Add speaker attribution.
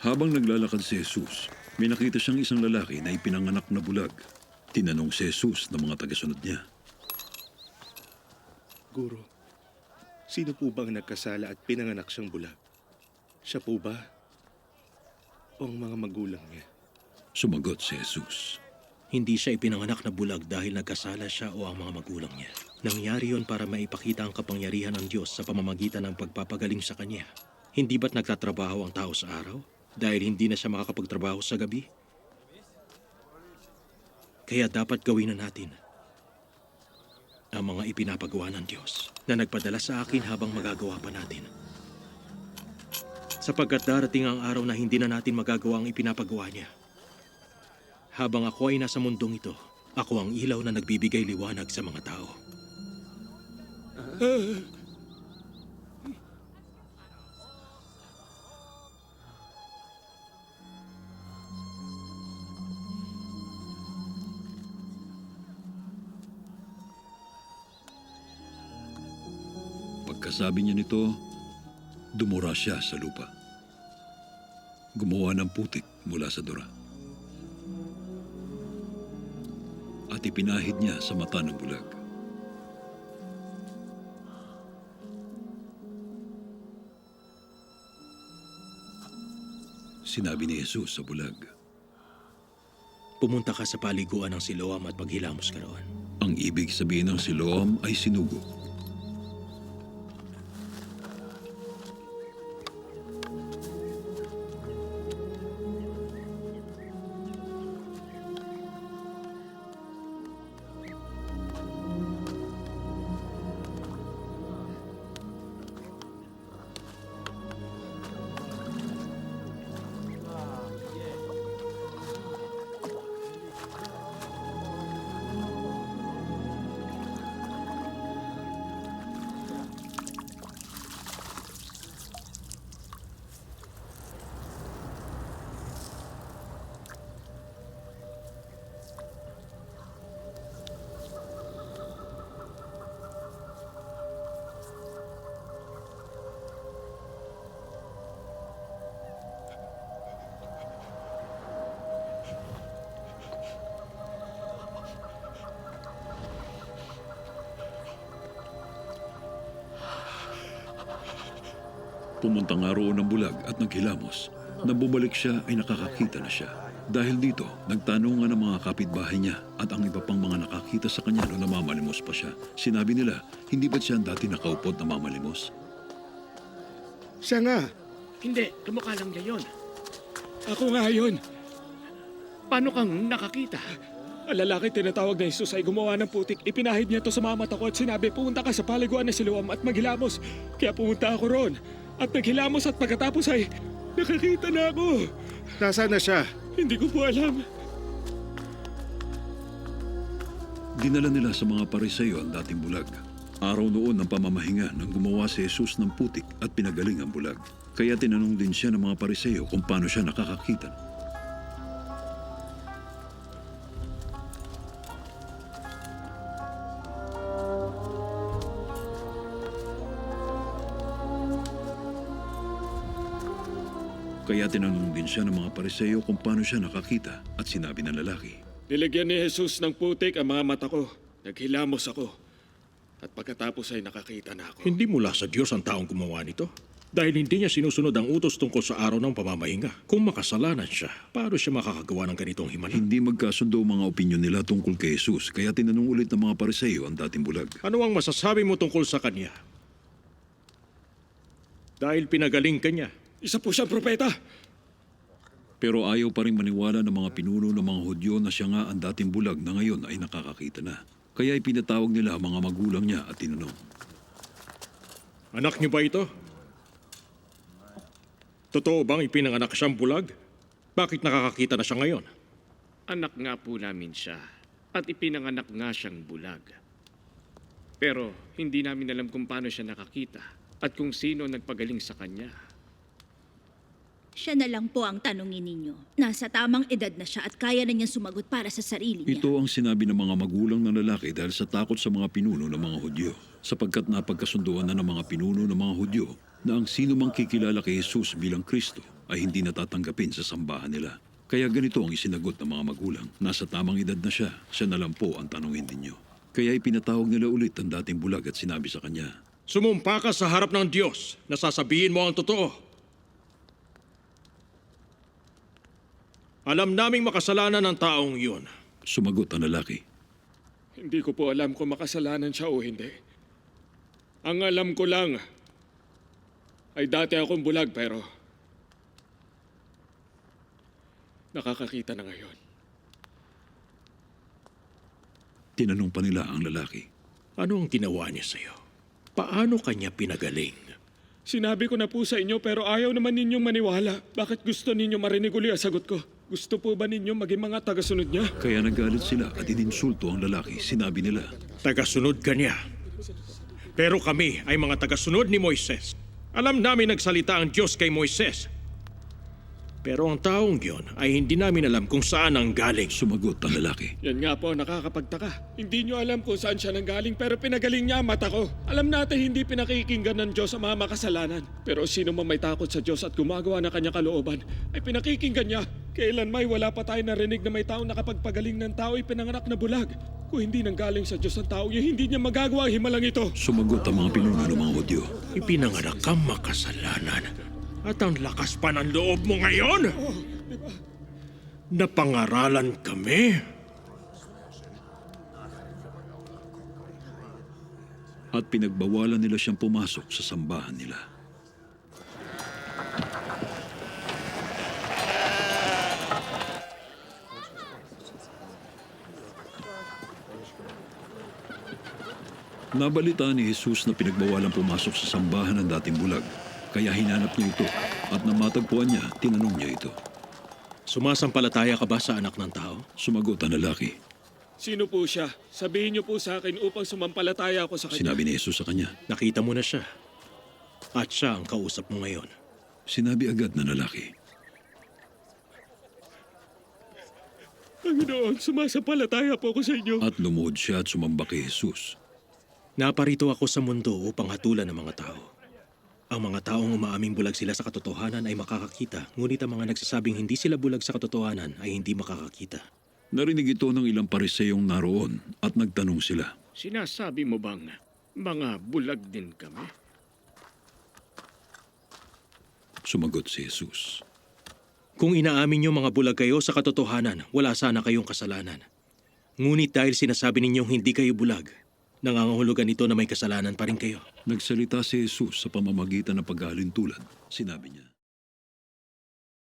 Speaker 1: Habang naglalakad si Jesus, may nakita siyang isang lalaki na ipinanganak na bulag. Tinanong si Jesus ng mga tagasunod niya.
Speaker 2: Guro, sino po bang nagkasala at pinanganak siyang bulag? Siya po ba? O ang mga magulang niya?
Speaker 1: Sumagot si Jesus.
Speaker 3: Hindi siya ipinanganak na bulag dahil nagkasala siya o ang mga magulang niya. Nangyari yon para maipakita ang kapangyarihan ng Diyos sa pamamagitan ng pagpapagaling sa Kanya. Hindi ba't nagtatrabaho ang tao sa araw? Dahil hindi na siya makakapagtrabaho sa gabi? Kaya dapat gawin na natin ang mga ipinapagawa ng Diyos na nagpadala sa akin habang magagawa pa natin. Sapagkat darating ang araw na hindi na natin magagawa ang ipinapagawa niya. Habang ako ay nasa mundong ito, ako ang ilaw na nagbibigay liwanag sa mga tao.
Speaker 1: Pagkasabi niya nito, dumura siya sa lupa. Gumawa ng putik mula sa dura. At ipinahid niya sa mata ng bulag. Sinabi ni Jesus sa bulag,
Speaker 3: Pumunta ka sa paliguan ng Siloam at maghilamos ka roon.
Speaker 1: ang ibig sabihin ng Siloam ay sinugo. Pumunta nga roon ng bulag at naghilamos. Nang bumalik siya ay nakakakita na siya. Dahil dito, nagtanungan ng mga kapitbahay niya at ang iba pang mga nakakita sa kanya nung namamalimos pa siya. Sinabi nila, hindi ba't siya ang dati nakaupot na mamalimos?
Speaker 2: Siya nga!
Speaker 4: Hindi, kamukha lang niya yun.
Speaker 2: Ako nga yun!
Speaker 4: Paano kang nakakita?
Speaker 2: Ang lalaki tinatawag na Jesus ay gumawa ng putik. Ipinahid niya to sa mga mata ko at sinabi, pumunta ka sa paliguan na Siloam at maghilamos. Kaya pumunta ako roon. At naghilamos at pagkatapos ay nakakita na ako. Nasaan na siya? Hindi ko po alam.
Speaker 1: Dinala nila sa mga pariseyo ang dating bulag. Araw noon ng pamamahinga nang gumawa si Jesus ng putik at pinagaling ang bulag. Kaya tinanong din siya ng mga pariseyo kung paano siya nakakakita. Kaya tinanong din siya ng mga pariseyo kung paano siya nakakita at sinabi ng lalaki.
Speaker 2: Nilagyan ni Jesus ng putik ang mga mata ko. Naghilamos ako. At pagkatapos ay nakakita na ako.
Speaker 3: Hindi mula sa Diyos ang taong gumawa nito. Dahil hindi niya sinusunod ang utos tungkol sa araw ng pamamahinga. Kung makasalanan siya, paano siya makakagawa ng ganitong himala?
Speaker 1: Hindi magkasundo ang mga opinyon nila tungkol kay Jesus, kaya tinanong ulit ng mga pariseyo ang dating bulag.
Speaker 3: Ano ang masasabi mo tungkol sa kanya? Dahil pinagaling ka niya.
Speaker 2: Isa po siyang propeta.
Speaker 1: Pero ayaw pa rin maniwala ng mga pinuno ng mga Hudyo na siya nga ang dating bulag na ngayon ay nakakakita na. Kaya ipinatawag nila ang mga magulang niya at tinanong,
Speaker 3: Anak niyo ba ito? Totoo bang ipinanganak siyang bulag? Bakit nakakakita na siya ngayon?
Speaker 4: Anak nga po namin siya. At ipinanganak nga siyang bulag. Pero hindi namin alam kung paano siya nakakita at kung sino nagpagaling sa kanya.
Speaker 5: Siya na lang po ang tanungin ninyo. Nasa tamang edad na siya at kaya na niyang sumagot para sa sarili niya.
Speaker 1: Ito ang sinabi ng mga magulang ng lalaki dahil sa takot sa mga pinuno ng mga Hudyo. Sapagkat napagkasunduan na ng mga pinuno ng mga Hudyo na ang sino mang kikilala kay Jesus bilang Kristo ay hindi natatanggapin sa sambahan nila. Kaya ganito ang isinagot ng mga magulang. Nasa tamang edad na siya, siya na lang po ang tanungin ninyo. Kaya ipinatawag nila ulit ang dating bulag at sinabi sa kanya,
Speaker 3: Sumumpa ka sa harap ng Diyos na sasabihin mo ang totoo. Alam naming makasalanan ng taong yun.
Speaker 1: Sumagot ang lalaki.
Speaker 2: Hindi ko po alam kung makasalanan siya o hindi. Ang alam ko lang ay dati akong bulag pero nakakakita na ngayon.
Speaker 1: Tinanong pa nila ang lalaki.
Speaker 3: Ano ang ginawa niya sa'yo? Paano kanya pinagaling?
Speaker 2: Sinabi ko na po sa inyo pero ayaw naman ninyong maniwala. Bakit gusto ninyo marinig uli ang sagot ko? Gusto po ba ninyo maging mga tagasunod niya?
Speaker 1: Kaya nagalit sila at ininsulto ang lalaki. Sinabi nila,
Speaker 3: Tagasunod ka niya. Pero kami ay mga tagasunod ni Moises. Alam namin nagsalita ang Diyos kay Moises. Pero ang taong yun ay hindi namin alam kung saan ang galing.
Speaker 1: sumagot ang lalaki.
Speaker 2: Yan nga po, nakakapagtaka. Hindi nyo alam kung saan siya nanggaling pero pinagaling niya ang mata ko. Alam natin hindi pinakikinggan ng Diyos ang mga makasalanan. Pero sino man may takot sa Diyos at gumagawa ng kanyang kalooban, ay pinakikinggan niya. Kailan may wala pa tayo narinig na may taong nakapagpagaling ng tao ay pinanganak na bulag. Kung hindi nanggaling sa Diyos ang tao niya, hindi niya magagawa ang himalang ito.
Speaker 1: Sumagot ang mga pinuno ng mga Hudyo.
Speaker 3: Ipinanganak kang makasalanan. At ang lakas pa ng loob mo ngayon? Napangaralan kami?
Speaker 1: At pinagbawalan nila siyang pumasok sa sambahan nila. Nabalita ni Jesus na pinagbawalan pumasok sa sambahan ng dating bulag. Kaya hinanap niya ito at nang matagpuan niya, tinanong niya ito.
Speaker 3: Sumasampalataya ka ba sa anak ng tao?
Speaker 1: Sumagot ang lalaki.
Speaker 2: Sino po siya? Sabihin niyo po sa akin upang sumampalataya ako sa kanya.
Speaker 1: Sinabi ni Jesus sa kanya.
Speaker 3: Nakita mo na siya. At siya ang kausap mo ngayon.
Speaker 1: Sinabi agad na lalaki.
Speaker 2: Panginoon, sumasampalataya po ako sa inyo.
Speaker 1: At lumuhod siya at sumamba kay Jesus.
Speaker 3: Naparito ako sa mundo upang hatulan ng mga tao. Ang mga taong umaaming bulag sila sa katotohanan ay makakakita, ngunit ang mga nagsasabing hindi sila bulag sa katotohanan ay hindi makakakita.
Speaker 1: Narinig ito ng ilang pariseyong naroon at nagtanong sila.
Speaker 4: Sinasabi mo bang mga bulag din kami?
Speaker 1: Sumagot si Jesus.
Speaker 3: Kung inaamin niyo mga bulag kayo sa katotohanan, wala sana kayong kasalanan. Ngunit dahil sinasabi ninyong hindi kayo bulag, nangangahulugan ito na may kasalanan pa rin kayo.
Speaker 1: Nagsalita si Jesus sa pamamagitan ng paghahalintulad. Sinabi niya,